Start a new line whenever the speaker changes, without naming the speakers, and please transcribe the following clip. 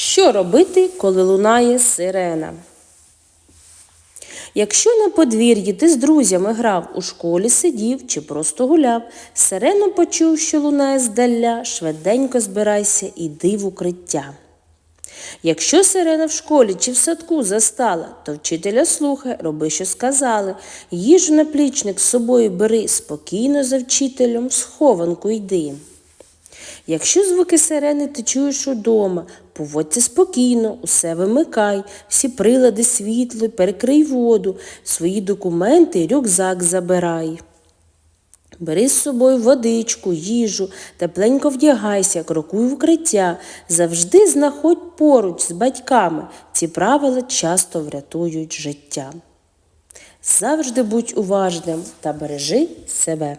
Що робити, коли лунає сирена? Якщо на подвір'ї ти з друзями грав, у школі сидів чи просто гуляв, сирену почув, що лунає здаля, швиденько збирайся, іди в укриття. Якщо сирена в школі чи в садку застала, то вчителя слухай, роби, що сказали. Їжу на плічник з собою бери, спокійно за вчителем в схованку йди. Якщо звуки сирени ти чуєш удома, поводься спокійно, усе вимикай, всі прилади світло, перекрий воду, свої документи, рюкзак забирай. Бери з собою водичку, їжу, тепленько вдягайся, крокуй в укриття. Завжди знаходь поруч з батьками. Ці правила часто врятують життя. Завжди будь уважним та бережи себе.